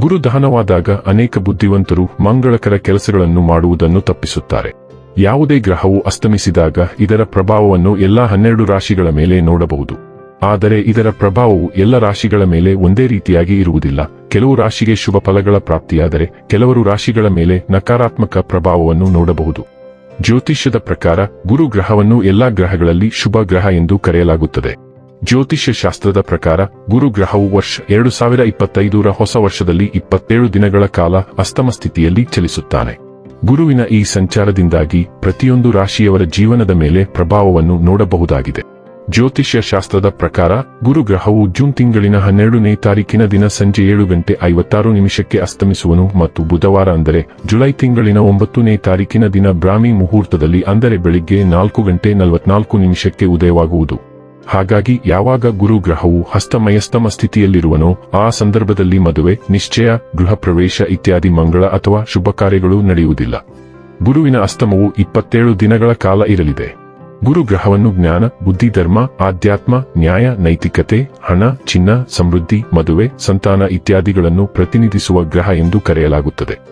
ಗುರು ದಹನವಾದಾಗ ಅನೇಕ ಬುದ್ಧಿವಂತರು ಮಂಗಳಕರ ಕೆಲಸಗಳನ್ನು ಮಾಡುವುದನ್ನು ತಪ್ಪಿಸುತ್ತಾರೆ. ಯಾವುದೇ ಗ್ರಹವು ಅಸ್ತಮಿಸಿದಾಗ ಇದರ ಪ್ರಭಾವವನ್ನು ಎಲ್ಲಾ ಹನ್ನೆರಡು ರಾಶಿಗಳ ಮೇಲೆ ನೋಡಬಹುದು. ಆದರೆ ಇದರ ಪ್ರಭಾವವು ಎಲ್ಲ ರಾಶಿಗಳ ಮೇಲೆ ಒಂದೇ ರೀತಿಯಾಗಿ ಇರುವುದಿಲ್ಲ. ಕೆಲವು ರಾಶಿಗೆ ಶುಭ ಫಲಗಳ ಪ್ರಾಪ್ತಿಯಾದರೆ ಕೆಲವರು ರಾಶಿಗಳ ಮೇಲೆ ನಕಾರಾತ್ಮಕ ಪ್ರಭಾವವನ್ನು ನೋಡಬಹುದು. ಜ್ಯೋತಿಷ್ಯದ ಪ್ರಕಾರ ಗುರು ಗ್ರಹವನ್ನು ಎಲ್ಲಾ ಗ್ರಹಗಳಲ್ಲಿ ಶುಭ ಗ್ರಹ ಎಂದು ಕರೆಯಲಾಗುತ್ತದೆ. ಜ್ಯೋತಿಷ್ಯ ಶಾಸ್ತ್ರದ ಪ್ರಕಾರ ಗುರು ಗ್ರಹವು ವರ್ಷ ಎರಡು ಸಾವಿರ ಇಪ್ಪತ್ತೈದರ ಹೊಸ ವರ್ಷದಲ್ಲಿ ಇಪ್ಪತ್ತೇಳು ದಿನಗಳ ಕಾಲ ಅಸ್ತಮ ಸ್ಥಿತಿಯಲ್ಲಿ ಚಲಿಸುತ್ತಾನೆ. ಗುರುವಿನ ಈ ಸಂಚಾರದಿಂದಾಗಿ ಪ್ರತಿಯೊಂದು ರಾಶಿಯವರ ಜೀವನದ ಮೇಲೆ ಪ್ರಭಾವವನ್ನು ನೋಡಬಹುದಾಗಿದೆ. ಜ್ಯೋತಿಷ್ಯ ಶಾಸ್ತ್ರದ ಪ್ರಕಾರ ಗುರು ಗ್ರಹವು ಜೂನ್ ತಿಂಗಳಿನ ಹನ್ನೆರಡನೇ ತಾರೀಕಿನ ದಿನ ಸಂಜೆ ಏಳು ಗಂಟೆ ಐವತ್ತಾರು ನಿಮಿಷಕ್ಕೆ ಅಸ್ತಮಿಸುವನು ಮತ್ತು ಬುಧವಾರ ಅಂದರೆ ಜುಲೈ ತಿಂಗಳಿನ ಒಂಬತ್ತನೇ ತಾರೀಕಿನ ದಿನ ಬ್ರಾಹ್ಮಿ ಮುಹೂರ್ತದಲ್ಲಿ ಅಂದರೆ ಬೆಳಿಗ್ಗೆ ನಾಲ್ಕು ಗಂಟೆ ನಲವತ್ನಾಲ್ಕು ನಿಮಿಷಕ್ಕೆ ಉದಯವಾಗುವುದು. ಹಾಗಾಗಿ ಯಾವಾಗ ಗುರು ಗ್ರಹವು ಹಸ್ತಮಯಸ್ತಮ ಸ್ಥಿತಿಯಲ್ಲಿರುವನೋ ಆ ಸಂದರ್ಭದಲ್ಲಿ ಮದುವೆ, ನಿಶ್ಚಯ, ಗೃಹ ಪ್ರವೇಶ ಇತ್ಯಾದಿ ಮಂಗಳ ಅಥವಾ ಶುಭ ಕಾರ್ಯಗಳು ನಡೆಯುವುದಿಲ್ಲ. ಗುರುವಿನ ಅಸ್ತಮವು ಇಪ್ಪತ್ತೇಳು ದಿನಗಳ ಕಾಲ ಇರಲಿದೆ. ಗುರು ಗ್ರಹವನ್ನು ಜ್ಞಾನ, ಬುದ್ಧಿ, ಧರ್ಮ, ಆಧ್ಯಾತ್ಮ, ನ್ಯಾಯ, ನೈತಿಕತೆ, ಹಣ, ಚಿನ್ನ, ಸಮೃದ್ಧಿ, ಮದುವೆ, ಸಂತಾನ ಇತ್ಯಾದಿಗಳನ್ನು ಪ್ರತಿನಿಧಿಸುವ ಗ್ರಹ ಎಂದು ಕರೆಯಲಾಗುತ್ತದೆ.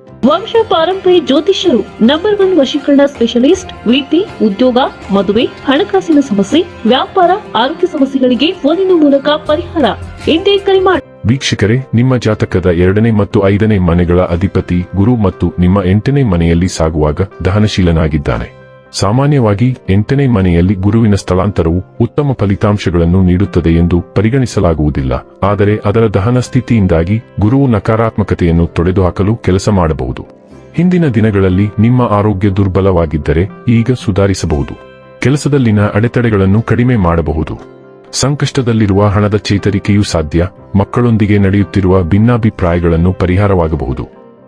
ವಂಶ ಪಾರಂಪರ್ಯ ಜ್ಯೋತಿಷ್ಯರು ನಂಬರ್ ಒನ್ ವಶೀಕರಣ ಸ್ಪೆಷಲಿಸ್ಟ್ ವಿದ್ಯೆ ಉದ್ಯೋಗ, ಮದುವೆ, ಹಣಕಾಸಿನ ಸಮಸ್ಯೆ, ವ್ಯಾಪಾರ, ಆರೋಗ್ಯ ಸಮಸ್ಯೆಗಳಿಗೆ ಫೋನಿನ ಮೂಲಕ ಪರಿಹಾರ. ಎಂದೇ ಕರೆ ಮಾಡಿ ವೀಕ್ಷಕರೇ, ನಿಮ್ಮ ಜಾತಕದ ಎರಡನೇ ಮತ್ತು ಐದನೇ ಮನೆಗಳ ಅಧಿಪತಿ ಗುರು ಮತ್ತು ನಿಮ್ಮ ಎಂಟನೇ ಮನೆಯಲ್ಲಿ ಸಾಗುವಾಗ ದಹನಶೀಲನಾಗಿದ್ದಾನೆ. ಸಾಮಾನ್ಯವಾಗಿ ಎಂಟನೇ ಮನೆಯಲ್ಲಿ ಗುರುವಿನ ಸ್ಥಳಾಂತರವು ಉತ್ತಮ ಫಲಿತಾಂಶಗಳನ್ನು ನೀಡುತ್ತದೆ ಎಂದು ಪರಿಗಣಿಸಲಾಗುವುದಿಲ್ಲ. ಆದರೆ ಅದರ ದಹನ ಸ್ಥಿತಿಯಿಂದಾಗಿ ಗುರುವು ನಕಾರಾತ್ಮಕತೆಯನ್ನು ತೊಡೆದುಹಾಕಲು ಕೆಲಸ ಮಾಡಬಹುದು. ಹಿಂದಿನ ದಿನಗಳಲ್ಲಿ ನಿಮ್ಮ ಆರೋಗ್ಯ ದುರ್ಬಲವಾಗಿದ್ದರೆ ಈಗ ಸುಧಾರಿಸಬಹುದು. ಕೆಲಸದಲ್ಲಿನ ಅಡೆತಡೆಗಳನ್ನು ಕಡಿಮೆ ಮಾಡಬಹುದು. ಸಂಕಷ್ಟದಲ್ಲಿರುವ ಹಣದ ಚೇತರಿಕೆಯೂ ಸಾಧ್ಯ, ಮಕ್ಕಳೊಂದಿಗೆ ನಡೆಯುತ್ತಿರುವ ಭಿನ್ನಾಭಿಪ್ರಾಯಗಳನ್ನು ಪರಿಹಾರವಾಗಬಹುದು.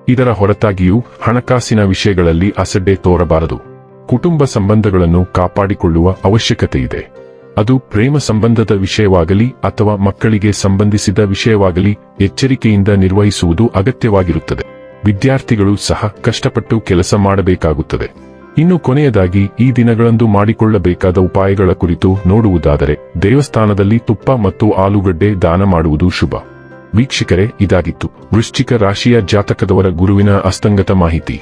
ಇದರ ಹೊರತಾಗಿಯೂ ಹಣಕಾಸಿನ ವಿಷಯಗಳಲ್ಲಿ ಅಸಡ್ಡೆ ತೋರಬಾರದು. ಕುಟುಂಬ ಸಂಬಂಧಗಳನ್ನು ಕಾಪಾಡಿಕೊಳ್ಳುವ ಅವಶ್ಯಕತೆ ಇದೆ ಅದು ಪ್ರೇಮ ಸಂಬಂಧದ ವಿಷಯವಾಗಲಿ ಅಥವಾ ಮಕ್ಕಳಿಗೆ ಸಂಬಂಧಿಸಿದ ವಿಷಯವಾಗಲಿ ಎಚ್ಚರಿಕೆಯಿಂದ ನಿರ್ವಹಿಸುವುದು ಅಗತ್ಯವಾಗಿರುತ್ತದೆ. ವಿದ್ಯಾರ್ಥಿಗಳು ಸಹ ಕಷ್ಟಪಟ್ಟು ಕೆಲಸ ಮಾಡಬೇಕಾಗುತ್ತದೆ. ಇನ್ನು ಕೊನೆಯದಾಗಿ ಈ ದಿನಗಳಂದು ಮಾಡಿಕೊಳ್ಳಬೇಕಾದ ಉಪಾಯಗಳ ಕುರಿತು ನೋಡುವುದಾದರೆ ದೇವಸ್ಥಾನದಲ್ಲಿ ತುಪ್ಪ ಮತ್ತು ಆಲೂಗಡ್ಡೆ ದಾನ ಮಾಡುವುದು ಶುಭ. ವೀಕ್ಷಕರೇ, ಇದಾಗಿತ್ತು ವೃಶ್ಚಿಕ ರಾಶಿಯ ಜಾತಕದವರ ಗುರುವಿನ ಅಸ್ತಂಗತ ಮಾಹಿತಿ.